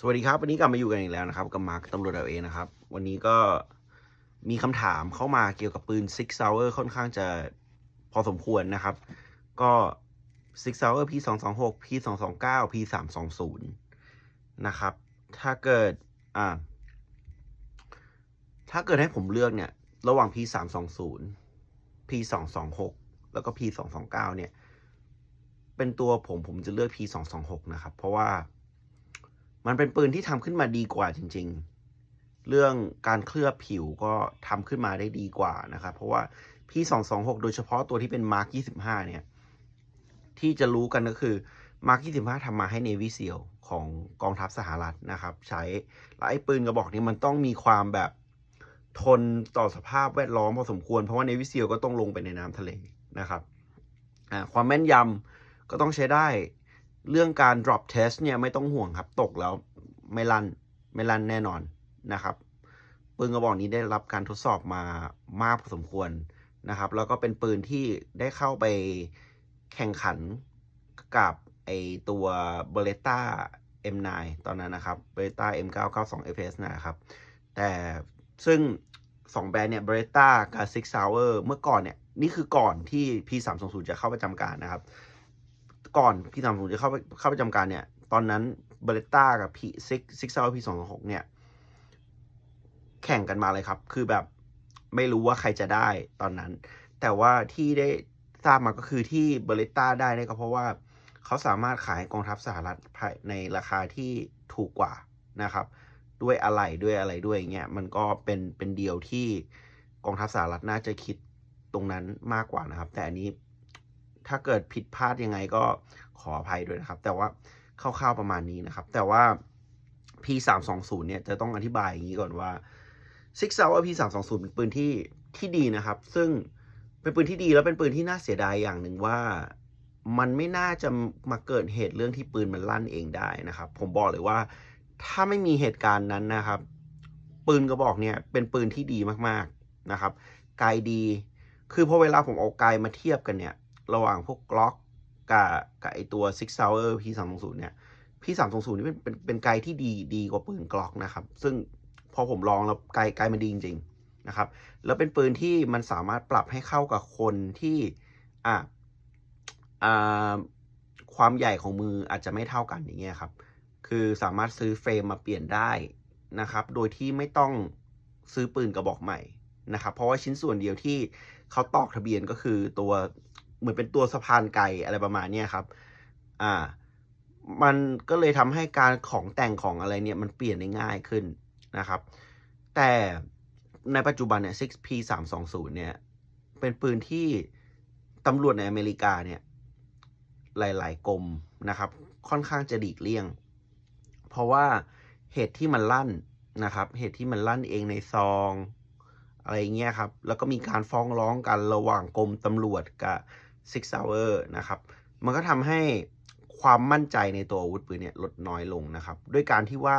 สวัสดีครับ วันนี้กลับมาอยู่กันอีกแล้วนะครับกับมาร์คตำรวจเราเองนะครับ วันนี้ก็มีคำถามเข้ามาเกี่ยวกับปืน Six Hour ค่อนข้างจะพอสมควรนะครับ ก็ Six Hour P 2 2 6 P 2 2 9 P 3 2 0นะครับ ถ้าเกิดอ่าถ้าเกิดให้ผมเลือกเนี่ย ระหว่าง P 3 2 0 P 2 2 6แล้วก็ P 2 2 9เนี่ย เป็นตัวผมผมจะเลือก P 2 2 6นะครับ เพราะว่า มันเป็นปืนที่ทำขึ้นมาดีกว่าจริง ๆ เรื่องการเคลือบผิวก็ทำขึ้นมาได้ดีกว่านะครับ เพราะว่า P226 โดยเฉพาะตัวที่เป็น Mark 25 เนี่ย ที่จะรู้กันก็คือ Mark 25ทำมาให้ Navy SEAL ของกองทัพสหรัฐนะครับ ใช้แล้วไอ้ปืนกระบอกนี้มันต้องมีความแบบทนต่อสภาพแวดล้อมพอสมควร เพราะว่า Navy SEAL ก็ต้องลงไปในน้ำทะเลนะครับความแม่นยำก็ต้องใช้ได้ เรื่องการ drop test เนี่ยไม่ต้องห่วงครับ ตกแล้วไม่ลั่นไม่ลั่นแน่นอนนะครับปืนกระบอกนี้ได้รับการทดสอบมามากพอสมควรนะครับ แล้วก็เป็นปืนที่ได้เข้าไปแข่งขันกับไอตัว Beretta M9 ตอนนั้นนะครับ Beretta M992 FS นะครับ แต่ซึ่ง 2 แบรนด์เนี่ย Beretta กับ Six Hour เมื่อก่อนเนี่ย นี่คือก่อนที่ P320 จะเข้าประจำการนะครับ ก่อนพี่สามศูนย์จะเข้าไปเข้าไปจำการเนี่ย ตอนนั้นเบรต้ากับพีซิกซิกเซอร์พีสองหกเนี่ย แข่งกันมาเลยครับ คือแบบไม่รู้ว่าใครจะได้ตอนนั้น แต่ว่าที่ได้ทราบมาก็คือที่เบรต้าได้เนี่ยก็เพราะว่าเขาสามารถขายกองทัพสหรัฐในราคาที่ถูกกว่านะครับ ด้วยอะไรด้วยอะไรด้วยเงี้ยมันก็เป็นเป็นเดียวที่กองทัพสหรัฐน่าจะคิดตรงนั้นมากกว่านะครับ แต่อันนี้ ถ้าเกิดผิดพลาดยังไงก็ขออภัยด้วยนะครับ แต่ว่าคร่าวๆประมาณนี้นะครับ แต่ว่า P 3 2 0 เนี่ยจะต้องอธิบายอย่างนี้ก่อนว่า Six Hour P 3 2 0 เป็นปืนที่ที่ดีนะครับ ซึ่งเป็นปืนที่ดีแล้วเป็นปืนที่น่าเสียดายอย่างหนึ่งว่ามันไม่น่าจะมาเกิดเหตุเรื่องที่ปืนมันลั่นเองได้นะครับ ผมบอกเลยว่าถ้าไม่มีเหตุการณ์นั้นนะครับ ปืนกระบอกเนี่ยเป็นปืนที่ดีมากๆนะครับ ไกลดี คือพอเวลาผมเอาไกลมาเทียบกันเนี่ย ระหว่างพวกกล็อกกับกับไอตัว Six Hour P 3 2 0เนี่ย P 3 2 0นี่เป็นเป็นเป็นไกลที่ดีดีกว่าปืนกล็อกนะครับ ซึ่งพอผมลองแล้วไกลไกลมันดีจริงๆนะครับ แล้วเป็นปืนที่มันสามารถปรับให้เข้ากับคนที่อะอ่าความใหญ่ของมืออาจจะไม่เท่ากันอย่างเงี้ยครับ คือสามารถซื้อเฟรมมาเปลี่ยนได้นะครับ โดยที่ไม่ต้องซื้อปืนกระบอกใหม่นะครับ เพราะว่าชิ้นส่วนเดียวที่เขาตอกทะเบียนก็คือตัว เหมือนเป็นตัวสะพานไกลอะไรประมาณเนี้ยครับ อ่า มันก็เลยทำให้การของแต่งของอะไรเนี่ยมันเปลี่ยนได้ง่ายขึ้นนะครับ แต่ในปัจจุบันเนี่ย 6P 3 2 0เนี่ย เป็นปืนที่ตำรวจในอเมริกาเนี่ย หลาย ๆกรมนะครับ ค่อนข้างจะดีกเลี่ยง เพราะว่าเหตุที่มันลั่นนะครับ เหตุที่มันลั่นเองในซอง อะไรเงี้ยครับ แล้วก็มีการฟ้องร้องกันระหว่างกรมตำรวจกับ Six Hour นะครับ มันก็ทำให้ความมั่นใจในตัวอาวุธปืนเนี่ยลดน้อยลงนะครับ ด้วยการที่ว่า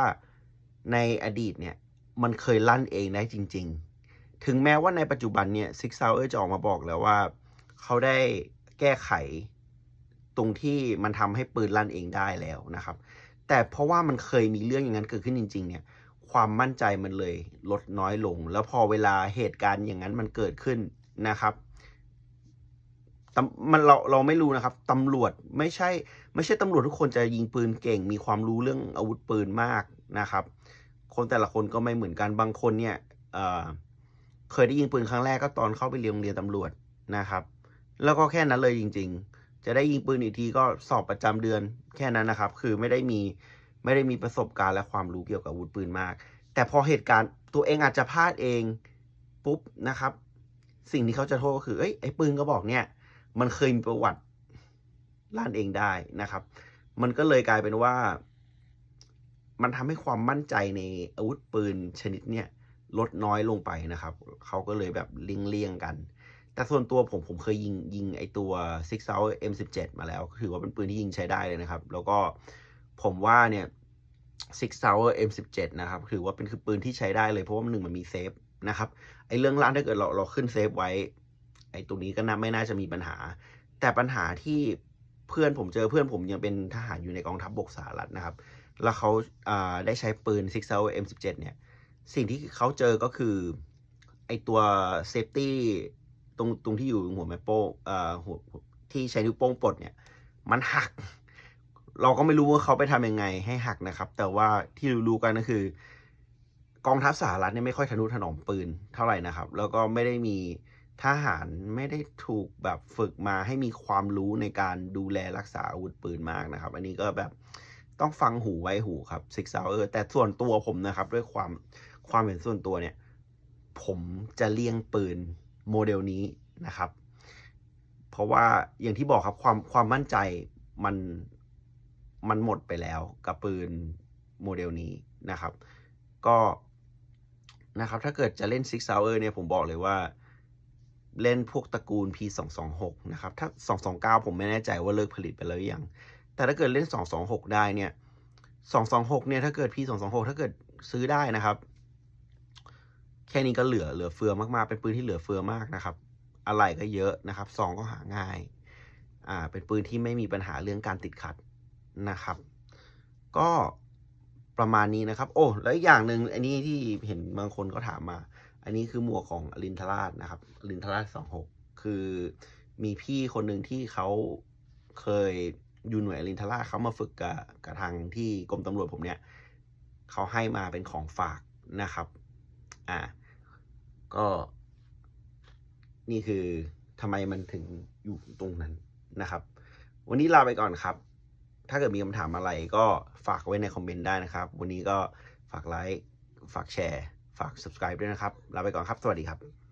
ในอดีตเนี่ยมันเคยลั่นเองได้จริง ๆ ถึงแม้ว่าในปัจจุบันเนี่ย Six Hour จะออกมาบอกแล้วว่า เขาได้แก้ไขตรงที่มันทำให้ปืนลั่นเองได้แล้วนะครับ แต่เพราะว่ามันเคยมีเรื่องอย่างนั้นเกิดขึ้นจริง ๆ เนี่ยความมั่นใจมันเลยลดน้อยลง แล้วพอเวลาเหตุการณ์อย่างนั้นมันเกิดขึ้นนะครับ มันเราเราไม่รู้นะครับตำรวจไม่ใช่ ไม่ใช่ตำรวจทุกคนจะยิงปืนเก่ง มีความรู้เรื่องอาวุธปืนมากนะครับ คนแต่ละคนก็ไม่เหมือนกันบางคนเนี่ยเเคยได้ยิงปืนครั้งแรกก็ตอนเข้าไปเรียนโรงเรียนตำรวจนะครับ แล้วก็แค่นั้นเลยจริง ๆ จะได้ยิงปืนอีกทีก็สอบประจำเดือนแค่นั้นนะครับ คือไม่ได้มีไม่ได้มีประสบการณ์และความรู้เกี่ยวกับอาวุธปืนมาก แต่พอเหตุการณ์ตัวเองอาจจะพลาดเองปุ๊บนะครับ สิ่งที่เขาจะโทษก็คือเอ้ยไอ้ปืนก็บอกเนี่ย มันเคยมีประวัติลั่นเองได้นะครับ มันก็เลยกลายเป็นว่า มันทำให้ความมั่นใจในอาวุธปืนชนิดเนี่ยลดน้อยลงไปนะครับ เขาก็เลยแบบเลี่ยงๆกัน แต่ส่วนตัวผมผมเคยยิงยิงไอตัว Six Hour M17 มาแล้ว ถือว่าเป็นปืนที่ยิงใช้ได้เลยนะครับ แล้วก็ผมว่าเนี่ย Six Hour M17 นะครับ ถือว่าเป็นคือปืนที่ใช้ได้เลย เพราะว่าหนึ่งมันมีเซฟนะครับ ไอเรื่องล่างถ้าเกิดเราเราขึ้นเซฟไว้ ไอ้ตรงนี้ก็น่าไม่น่าจะมีปัญหา แต่ปัญหาที่เพื่อนผมเจอเพื่อนผมยังเป็นทหารอยู่ในกองทัพบบกสหรัฐนะครับ แล้วเขาได้ใช้ปืน Six M17 เนี่ย สิ่งที่เขาเจอก็คือไอตัวเซฟตี้ตรงตรงที่อยู่หัวแม่โป้งเอ่อหัวที่ใช้นิ้วโป้งปลดเนี่ย มันหัก เราก็ไม่รู้ว่าเขาไปทำยังไงให้หักนะครับ แต่ว่าที่รู้ๆกันก็คือ กองทัพสหรัฐเนี่ยไม่ค่อยทะนุถนอมปืนเท่าไหร่นะครับ แล้วก็ไม่ได้มี ทหารไม่ได้ถูกแบบฝึกมาให้มีความรู้ในการดูแลรักษาอาวุธปืนมากนะครับ อันนี้ก็แบบต้องฟังหูไว้หูครับซิกซาวเออแต่ส่วนตัวผมนะครับ ด้วยความความเห็นส่วนตัวเนี่ย ผมจะเลี่ยงปืนโมเดลนี้นะครับ เพราะว่าอย่างที่บอกครับความความมั่นใจมันมันหมดไปแล้วกับปืนโมเดลนี้นะครับ ก็นะครับถ้าเกิดจะเล่น Six Hour เนี่ยผมบอกเลยว่า เล่นพวกตระกูล P226 นะครับ ถ้า 229 ผมไม่แน่ใจว่าเลิกผลิตไปแล้วหรือยัง แต่ถ้าเกิดเล่น 226 ได้เนี่ย 226 เนี่ย ถ้าเกิด P226 ถ้าเกิดซื้อได้นะครับ แค่นี้ก็เหลือเหลือเฟือมากๆ เป็นปืนที่เหลือเฟือมากนะครับ อะไรก็เยอะนะครับ ซองก็หาง่าย อ่า เป็นปืนที่ไม่มีปัญหาเรื่องการติดขัดนะครับ ก็ประมาณนี้นะครับ โอ้ แล้วอีกอย่างหนึ่งอันนี้ที่เห็นบางคนก็ถามมา อันนี้คือหมวกของอลินทราชนะครับอลินทราชสองหกคือมีพี่คนหนึ่งที่เขาเคยอยู่หน่วยอลินทราชเขามาฝึกกับกับทางที่กรมตำรวจผมเนี่ยเขาให้มาเป็นของฝากนะครับ อ่า ก็นี่คือทำไมมันถึงอยู่ตรงนั้นนะครับ วันนี้ลาไปก่อนครับ ถ้าเกิดมีคำถามอะไรก็ฝากไว้ในคอมเมนต์ได้นะครับ วันนี้ก็ฝากไลค์ ฝากแชร์ ฝาก subscribe ด้วยนะครับ ลาไปก่อนครับ สวัสดีครับ